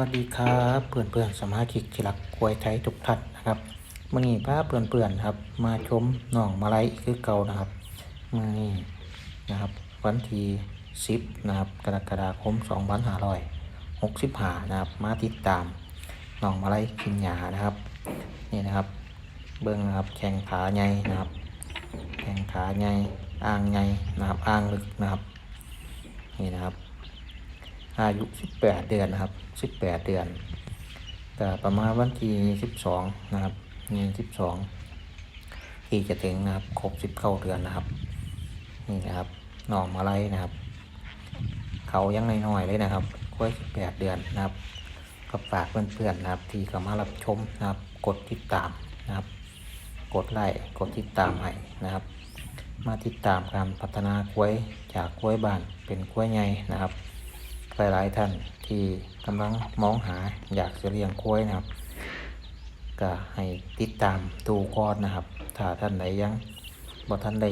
วัสดีครับเพื่อนเพื่อนๆสมาชิกที่รักกวยไทยทุกท่านนะครับมื่อนี้พาเพื่อนเพื่อนๆครับ มาชมหนองมาลัยคือเก่านะครับมื่อนี้นะครับ วันที่10นะครับกรกฎาคม2565นห้าร้อยหกสิบห้านะครับ มาติดตามหนองมาลัยกินหยานะครับนี่นะครับ เบิ้องนะครับแข้งขาใหญ่นะครับ แข้งขาใหญ่อ่างใหญ่นะครับอ่างลึกนะครับนี่นะครับ อายุ 18 เดือนนะครับ 18 เดือนแต่ประมาณวันที่12 นะครับนี่12 ที่จะถึงนะครับครบ10เข้าเดือนนะครับนี่นะครับหนอมาไลนะครับ เขายังน้อยๆเลยนะครับกล้วย18 เดือนนะครับก็ฝากเพื่อนๆนะครับ ที่เข้ามารับชมนะครับ กดติดตามนะครับ กดไลค์กดติดตามให้นะครับ มาติดตามการพัฒนากล้วยจากกล้วยบานเป็นกล้วยใหญ่นะครับ หลายๆท่านที่กำลังมองหาอยากจะเลี้ยงกล้วยนะครับ ก็ให้ติดตามดูก่อนนะครับ ถ้าท่านใดยังบ่ท่านใด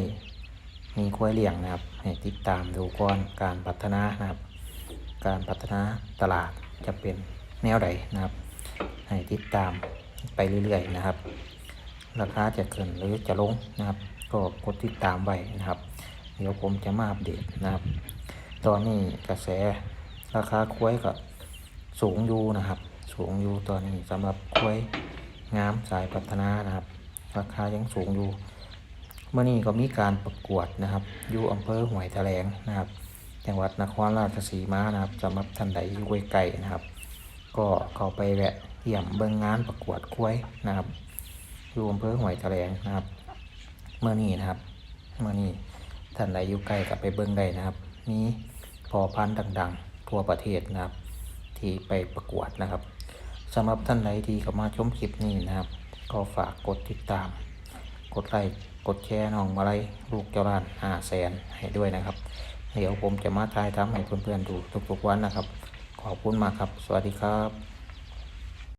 มีกล้วยเลี้ยงนะครับ ให้ติดตามดูก่อนการพัฒนานะครับ การพัฒนาตลาดจะเป็นแนวใดนะครับ ให้ติดตามไปเรื่อยๆนะครับ ราคาจะขึ้นหรือจะลงนะครับ ก็กดติดตามไว้นะครับ เดี๋ยวผมจะมาอัปเดตนะครับ ตอนนี้กระแส ราคากล้ยก็สูงอยู่นะครับ สูงอยู่ตอนนี้สำหรับกล้ยงามสายพัฒนานะครับ ราคายังสูงอยู่เมื่อนี้ก็มีการประกวดนะครับอยู่อำเภอห้วยแถลงนะครับ จังหวัดนครราชสีมานะครับสำหรับท่านใดอยู่ไกลๆนะครับ ก็เข้าไปแวะเยี่ยมเบิ่งงานประกวดกล้ยนะครับอยู่อำเภอห้วยแถลงนะครับ เมื่อนี้นะครับเมื่อนี้ท่านใดอยู่ใกล้กับไปเบิ่งได้นะครับมีพอพันธุ์ดัง ๆ ทั่วประเทศนะครับที่ไปประกวดนะครับสำหรับท่านใดที่เข้ามาชมคลิปนี้นะครับ ก็ฝากกดติดตาม กดไลค์กดแชร์น้องมาไลลูกเจ้าล้านห้าแสนให้ด้วยนะครับ เดี๋ยวผมจะมาทายทำให้เพื่อนๆดูทุกๆวันนะครับ ขอบคุณมากครับ สวัสดีครับ